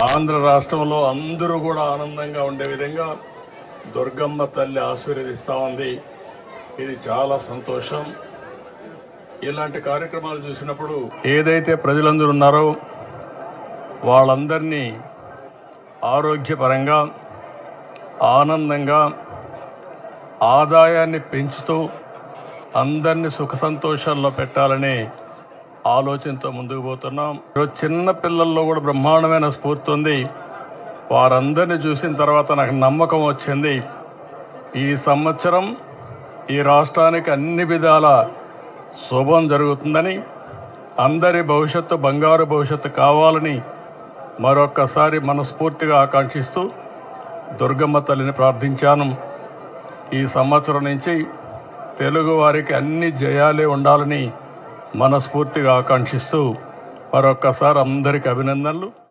ఆంధ్ర రాష్ట్రంలో అందరూ కూడా ఆనందంగా ఉండే విధంగా దుర్గమ్మ తల్లి ఆశీర్వదిస్తా ఉంది. ఇది చాలా సంతోషం. ఇలాంటి కార్యక్రమాలు చూసినప్పుడు ఏదైతే ప్రజలందరూ ఉన్నారో వాళ్ళందరినీ ఆరోగ్యపరంగా ఆనందంగా ఆదాయాన్ని పెంచుతూ అందరినీ సుఖ సంతోషాల్లో పెట్టాలని ఆలోచనతో ముందుకు పోతున్నాం. ఈరోజు చిన్న పిల్లల్లో కూడా బ్రహ్మాండమైన స్ఫూర్తి ఉంది. వారందరిని చూసిన తర్వాత నాకు నమ్మకం వచ్చింది. ఈ సంవత్సరం ఈ రాష్ట్రానికి అన్ని విధాల శుభం జరుగుతుందని అందరి భవిష్యత్తు బంగారు భవిష్యత్తు కావాలని మరొక్కసారి మనస్ఫూర్తిగా ఆకాంక్షిస్తూ దుర్గమ్మ తల్లిని ప్రార్థించాను. ఈ సంవత్సరం నుంచి తెలుగువారికి అన్ని జయాలే ఉండాలని మనస్ఫూర్తిగా ఆకాంక్షిస్తూ మరొక్కసారి అందరికీ అభినందనలు.